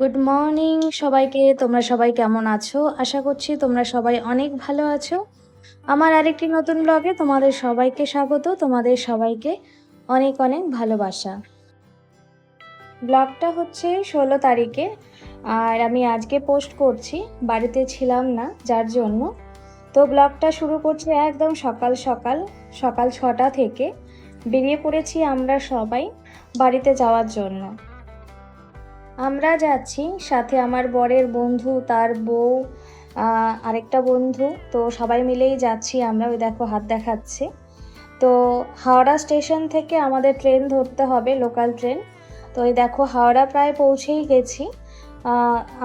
Good morning সবাইকে। তোমরা সবাই কেমন আছো? আশা করছি তোমরা সবাই অনেক ভালো আছো। আমার আরেকটি নতুন ব্লগে তোমাদের সবাইকে স্বাগত। তোমাদের সবাইকে অনেক অনেক ভালোবাসা। ব্লগটা হচ্ছে ষোলো তারিখে, আর আমি আজকে পোস্ট করছি। বাড়িতে ছিলাম না, যার জন্য। তো ব্লগটা শুরু করছি একদম সকাল সকাল সকাল ছটা থেকে। বেরিয়ে পড়েছি আমরা সবাই বাড়িতে যাওয়ার জন্য। আমরা যাচ্ছি, সাথে আমার বরের বন্ধু, তার বউ আরেকটা বন্ধু। তো সবাই মিলেই যাচ্ছি আমরা, ওই দেখো হাত দেখাচ্ছে। তো হাওড়া স্টেশন থেকে আমাদের ট্রেন ধরতে হবে, লোকাল ট্রেন। তো এই দেখো হাওড়া প্রায় পৌঁছেই গেছি।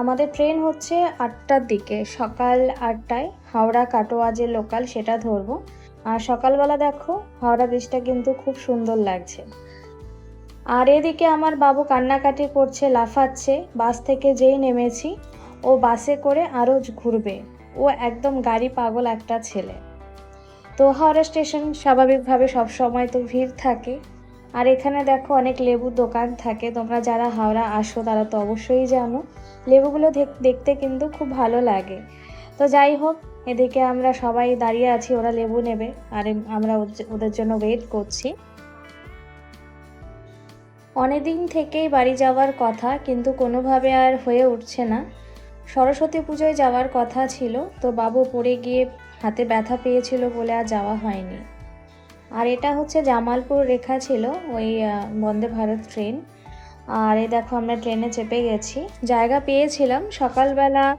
আমাদের ট্রেন হচ্ছে আটটার দিকে, সকাল আটটায় হাওড়া কাটোয়া যে লোকাল সেটা ধরবো। আর সকালবেলা দেখো হাওড়া ব্রিজটা কিন্তু খুব সুন্দর লাগছে। আর এদিকে আমার বাবু কান্নাকাটি করছে, লাফাচ্ছে, বাস থেকে যেই নেমেছি, ও বাসে করে আরও ঘুরবে। ও একদম গাড়ি পাগল একটা ছেলে। তো হাওড়া স্টেশন স্বাভাবিকভাবে সব সময় তো ভিড় থাকে। আর এখানে দেখো অনেক লেবুর দোকান থাকে। তোমরা যারা হাওড়া আসো তারা তো অবশ্যই জানো। লেবুগুলো দেখ- দেখতে কিন্তু খুব ভালো লাগে। তো যাই হোক, এদিকে আমরা সবাই দাঁড়িয়ে আছি, ওরা লেবু নেবে। আর আমরা ওদের জন্য ওয়েট করছি। অনেকদিন থেকেই বাড়ি যাওয়ার কথা, কিন্তু কোনোভাবে আর হয়ে উঠছে না। সরস্বতী পুজোয় যাওয়ার কথা ছিল, তো বাবু পড়ে গিয়ে হাতে ব্যথা পেয়েছিল বলে আর যাওয়া হয়নি। আর এটা হচ্ছে জামালপুর রেখা ছিল, ওই বন্দে ভারত ট্রেন। আর এই দেখো আমরা ট্রেনে চেপে গেছি। জায়গা পেয়েছিলাম, সকালবেলা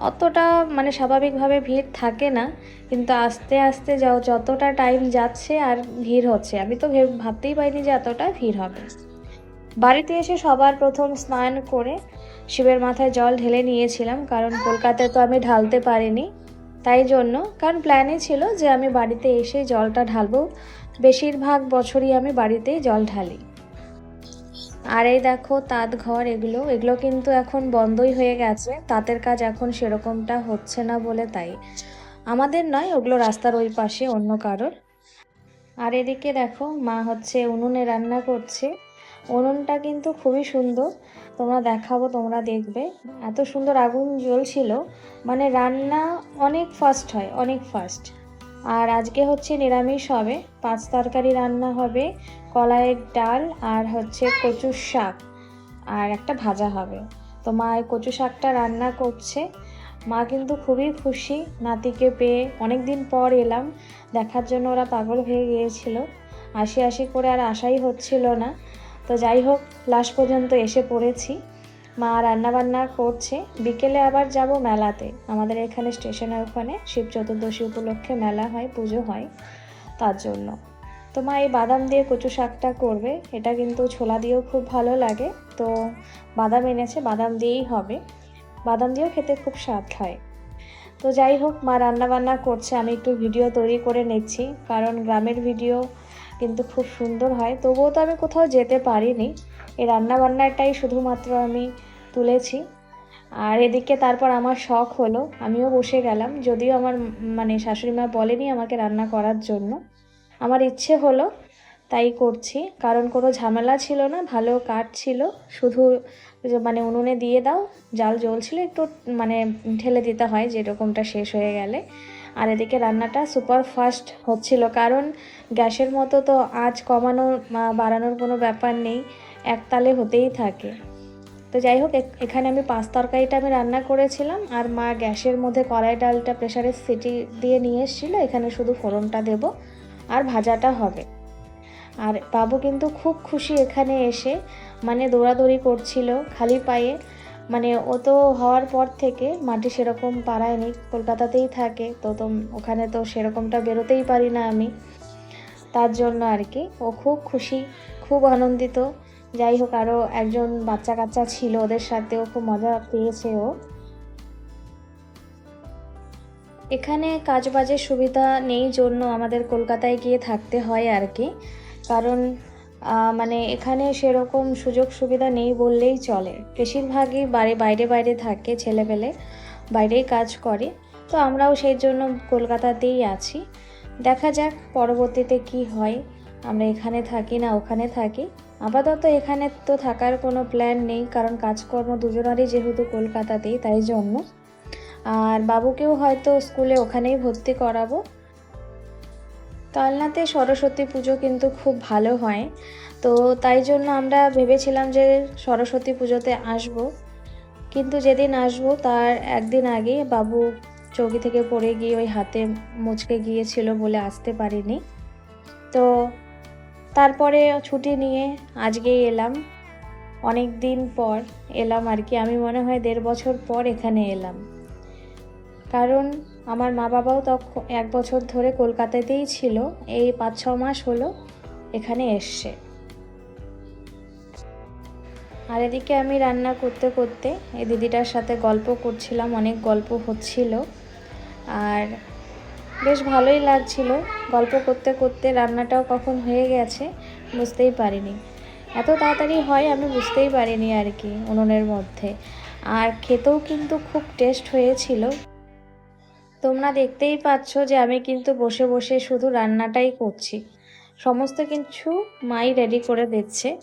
অতটা মানে স্বাভাবিকভাবে ভিড় থাকে না, কিন্তু আস্তে আস্তে যতটা টাইম যাচ্ছে আর ভিড় হচ্ছে। আমি তো ভেব- ভাবতেই পারিনি যে এতটা ভিড় হবে। বাড়িতে এসে সবার প্রথম স্নান করে শিবের মাথায় জল ঢেলে নিয়েছিলাম, কারণ কলকাতায় তো আমি ঢালতে পারিনি। তাই জন্য, কারণ প্ল্যানই ছিল যে আমি বাড়িতে এসে জলটা ঢালবো। বেশিরভাগ বছরই আমি বাড়িতেই জল ঢালি। আর এই দেখো, তাঁত ঘর এগুলো এগুলো কিন্তু এখন বন্ধই হয়ে গেছে। তাঁতের কাজ এখন সেরকমটা হচ্ছে না বলে তাই। আমাদের নয়, ওগুলো রাস্তার ওই পাশে, অন্য কারোর। আর এদিকে দেখো, মা হচ্ছে উনুনে রান্না করছে। উনুনটা কিন্তু খুবই সুন্দর। তোমরা দেখাবো, তোমরা দেখবে। এত সুন্দর আগুন জ্বলছিল। মানে রান্না অনেক ফাস্ট হয়, অনেক ফাস্ট আর আজকে হচ্ছে নিরামিষ হবে। পাঁচ তরকারি রান্না হবে, কলাইয়ের ডাল আর হচ্ছে কচুর শাক। আর একটা ভাজা হবে। তো মা এই কচু শাকটা রান্না করছে। মা কিন্তু খুবই খুশি। নাতিকে পেয়ে অনেক দিন পর এলাম। দেখার জন্য ওরা পাগল হয়ে গিয়েছিল। আসি আসি করে আর আশাই হচ্ছিল না। তো যাই হোক লাস্ট পর্যন্ত এসে পড়েছি। মা রান্না বান্না করছে। বিকেলে আবার যাব মেলাতে। আমাদের এখানে স্টেশনের ওখানে শিব চতুর্দশী উপলক্ষে মেলা হয়, পুজো হয় তার জন্য। তো মা এই বাদাম দিয়ে কচু শাকটা করবে। এটা কিন্তু ছোলা দিয়েও খুব ভালো লাগে। তো বাদাম এনেছে, বাদাম দিয়েই হবে। বাদাম দিয়েও খেতে খুব স্বাদ হয়। তো যাই হোক, মা রান্নাবান্না করছে। আমি একটু ভিডিও তৈরি করে নিচ্ছি। কারণ গ্রামের ভিডিও কিন্তু খুব সুন্দর হয়। তবুও তো আমি কোথাও যেতে পারিনি। এই রান্নাবান্নাটাই শুধুমাত্র আমি তুলেছি। আর এদিকে তারপর আমার শখ হলো, আমিও বসে গেলাম। যদিও আমার মানে শাশুড়ি মা বলেনি আমাকে রান্না করার জন্য। আমার ইচ্ছে হলো তাই করছি। কারণ কোনো ঝামেলা ছিল না, ভালো কাঠ ছিল। শুধু মানে উনুনে দিয়ে দাও, জাল জ্বলছিল, একটু মানে ঢেলে দিতে হয়, যেরকমটা শেষ হয়ে গেলে। আর এদিকে রান্নাটা সুপার ফাস্ট হচ্ছিল, কারণ গ্যাসের মতো তো আঁচ কমানো বাড়ানোর কোনো ব্যাপার নেই একতালে হতেই থাকে। তো যাই হোক, এখ- এখানে আমি পাঁচ তরকারিটা আমি রান্না করেছিলাম, আর মা গ্যাসের মধ্যে কড়াই ডালটা প্রেশারের সিটি দিয়ে নিয়ে এসেছিল, এখানে শুধু ফোড়নটা দেব, আর ভাজাটা হবে। আর বাবু কিন্তু খুব খুশি এখানে এসে মানে দৌড়াদৌড়ি করছিল খালি পায়ে মানে ও তো হওয়ার পর থেকে মাটি সেরকম পাড়ায়নি কলকাতাতেই থাকে, তো তো ওখানে তো সেরকমটা বেরোতেই পারি না আমি। তার জন্য আর কি, ও খুব খুশি, খুব আনন্দিত। যাই হোক আরও একজন বাচ্চা কাচ্চা ছিল ওদের সাথেও খুব মজা পেয়েছে ও। এখানে কাজবাজের সুবিধা নেই জন্য আমাদের কলকাতায় গিয়ে থাকতে হয় আর কি, কারণ মানে এখানে সেরকম সুযোগ সুবিধা নেই বললেই চলে। বেশিরভাগই বাড়ি, বাইরে বাইরে থাকে ছেলেপেলে, বাইরেই কাজ করে। তো আমরাও সেই জন্য কলকাতাতেই আছি। দেখা যাক পরবর্তীতে কি হয়। আমরা এখানে থাকি না ওখানে থাকি। আপাতত এখানে তো থাকার কোনো প্ল্যান নেই, কারণ কাজকর্ম দুজনারই যেহেতু কলকাতাতেই, তাই জন্য। আর বাবুকেও হয়তো স্কুলে ওখানেই ভর্তি করাবো। কালনাতে সরস্বতী পুজো কিন্তু খুব ভালো হয়। তো তাই জন্য আমরা ভেবেছিলাম যে সরস্বতী পুজোতে আসব। কিন্তু যেদিন আসব, তার একদিন আগে বাবু চৌকি থেকে পড়ে গিয়ে ওই হাতে মুচকে গিয়েছিল বলে আসতে পারিনি। তো তারপরে ছুটি নিয়ে আজকেই এলাম। অনেক দিন পর এলাম আর কি। আমি মনে হয় দেড় বছর পর এখানে এলাম। কারণ আমার মা বাবাও তখন এক বছর ধরে কলকাতাতেই ছিল। এই পাঁচ ছ মাস হলো এখানে এসছে। আর এদিকে আমি রান্না করতে করতে এই দিদিটার সাথে গল্প করছিলাম, অনেক গল্প হচ্ছিল। আর বেশ ভালোই লাগছিল। গল্প করতে করতে রান্নাটাও কখন হয়ে গেছে বুঝতেই পারিনি। এত তাড়াতাড়ি হয় আমি বুঝতেই পারিনি আর কি উনুনের মধ্যে। আর খেতেও কিন্তু খুব টেস্ট হয়েছিল। তোমরা দেখতেই পাচ্ছ যে আমি কিন্তু বসে বসে শুধু রান্নাটাই করছি। সমস্ত কিছু মাই রেডি করে দিচ্ছে।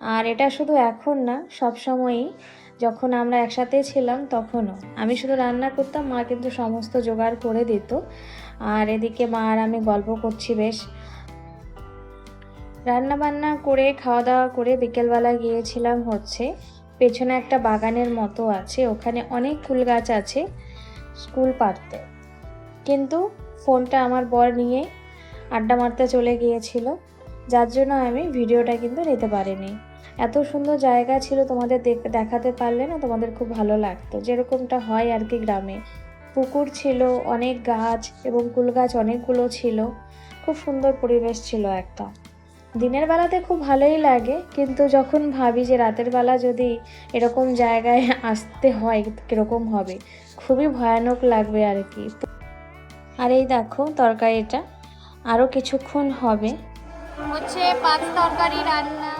আর এটা শুধু এখন না, সব সময়ই যখন আমরা একসাথে ছিলাম তখনও। আমি শুধু রান্না করতাম, মা কিন্তু সমস্ত জোগাড় করে দিত। আর এদিকে মা আর আমি গল্প করছি বেশ। রান্না বান্না করে খাওয়া দাওয়া করে বিকেলবেলা গিয়েছিলাম হচ্ছে। পেছনে একটা বাগানের মতো আছে, ওখানে অনেক ফুল গাছ আছে স্কুল পাড়তে। কিন্তু ফোনটা আমার বর নিয়ে আড্ডা মারতে চলে গিয়েছিল। যার জন্য আমি ভিডিওটা কিন্তু নিতে পারিনি। এত সুন্দর জায়গা ছিল তোমাদের দেখ- দেখাতে পারলে না তোমাদের খুব ভালো লাগতো। যেরকমটা হয় আর কি গ্রামে। পুকুর ছিল, অনেক গাছ এবং কুল গাছ অনেকগুলো ছিল। খুব সুন্দর পরিবেশ ছিল একটা। দিনের বেলাতে খুব ভালোই লাগে, কিন্তু যখন ভাবি যে রাতের বেলা যদি এরকম জায়গায় আসতে হয়, কীরকম হবে? খুবই ভয়ানক লাগবে আর কি। আর এই দেখো তরকারিটা আরও কিছুক্ষণ হবে। হচ্ছে পাঁচ তরকারি রান্না।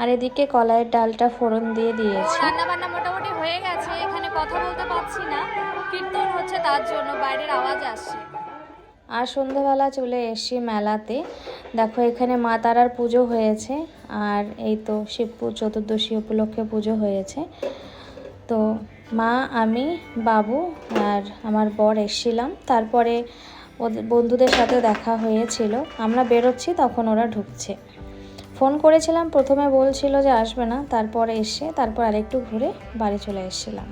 আর এদিকে কলাইয়ের ডালটা ফোড়ন দিয়ে দিয়েছি। রান্না বান্না মোটামুটি হয়ে গেছে এখানে কথা বলতে পারছি না। কীর্তন হচ্ছে তার জন্য বাইরের আওয়াজ আসছে। আর সন্ধ্যাবেলা চলে এসছি মেলাতে। দেখো এখানে মা তারার পুজো হয়েছে আর এই তো শিবপুর চতুর্দশী উপলক্ষে পুজো হয়েছে। তো মা, আমি, বাবু আর আমার বর এসছিলাম। তারপরে ওদের বন্ধুদের সাথে দেখা হয়েছিল। আমরা বেরোচ্ছি, তখন ওরা ঢুকছে। ফোন করেছিলাম, প্রথমে বলছিল যে আসবে না, তারপরে এসে, তারপর আরেকটু ঘুরে বাড়ি চলে এসেছিলাম।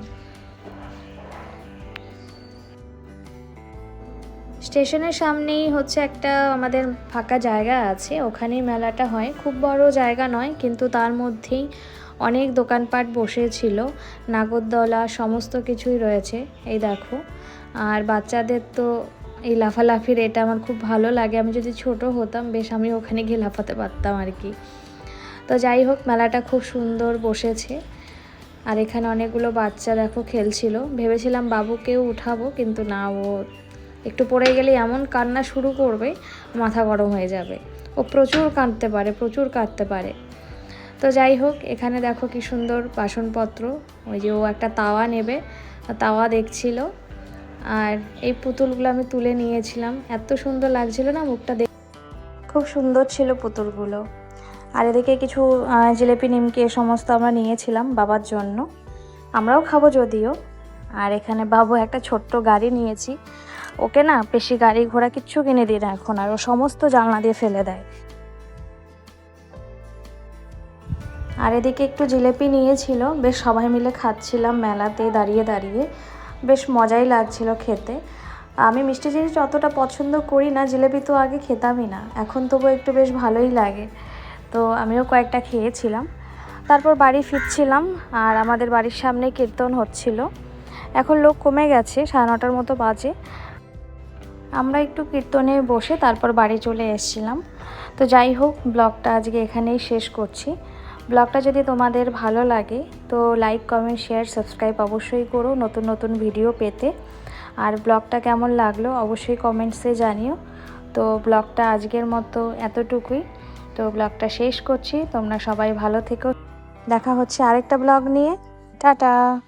স্টেশনের সামনেই হচ্ছে একটা আমাদের ফাঁকা জায়গা আছে। ওখানেই মেলাটা হয়। খুব বড় জায়গা নয়, কিন্তু তার মধ্যেই অনেক দোকানপাট বসেছিল, নাগরদোলা সমস্ত কিছুই রয়েছে, এই দেখো। আর বাচ্চাদের তো এই লাফালাফির এটা আমার খুব ভালো লাগে, আমি যদি ছোট হতাম বেশ আমি ওখানে গিয়ে লাফাতে পারতাম আর কি। তো যাই হোক, মেলাটা খুব সুন্দর বসেছে। আর এখানে অনেকগুলো বাচ্চা দেখো খেলছিল। ভেবেছিলাম বাবুকেও উঠাবো, কিন্তু না, ও একটু পড়ে গেলে এমন কান্না শুরু করবে, মাথা গরম হয়ে যাবে। ও প্রচুর কাঁদতে পারে, প্রচুর কাঁদতে পারে। তো যাই হোক, এখানে দেখো কি সুন্দর বাসনপত্র। ওই যে ও একটা তাওয়া নেবে তাওয়া দেখছিল। আর এই পুতুলগুলো আমি তুলে নিয়েছিলাম। এত সুন্দর লাগছিল না মুখটা দেখ খুব সুন্দর ছিল পুতুলগুলো। আর এদিকে কিছু জিলেপি, নিমকি এ সমস্ত আমরা নিয়েছিলাম বাবার জন্য। আমরাও খাব যদিও। আর এখানে বাবু একটা ছোট্ট গাড়ি নিয়েছি। ওকে না বেশি গাড়ি ঘোড়া কিচ্ছু কিনে দিই না এখন, আর ও সমস্ত জানলা দিয়ে ফেলে দেয়। আর এদিকে একটু জিলেপি নিয়েছিল। বেশ সবাই মিলে খাচ্ছিলাম মেলাতে দাঁড়িয়ে দাঁড়িয়ে। বেশ মজাই লাগছিল খেতে। আমি মিষ্টি জিনিস অতটা পছন্দ করি না, জিলেপি তো আগে খেতামই না। এখন তবু একটু বেশ ভালোই লাগে। তো আমিও কয়েকটা খেয়েছিলাম। তারপর বাড়ি ফিরছিলাম আর আমাদের বাড়ির সামনে কীর্তন হচ্ছিল। এখন লোক কমে গেছে, সাড়ে নটার মতো বাজে। আমরা একটু কীর্তনে বসে তারপর বাড়ি চলে এসেছিলাম। তো যাই হোক, ব্লগটা আজকে এখানেই শেষ করছি। ব্লগটা যদি তোমাদের ভালো লাগে, তো লাইক কমেন্ট শেয়ার সাবস্ক্রাইব অবশ্যই করো নতুন নতুন ভিডিও পেতে। আর ব্লগটা কেমন লাগল অবশ্যই কমেন্টসে জানিও। তো ব্লগটা আজকের মতো এতটুকুই। তো ব্লগটা শেষ করছি, তোমরা সবাই ভালো থেকো। দেখা হচ্ছে আরেকটা ব্লগ নিয়ে। টাটা!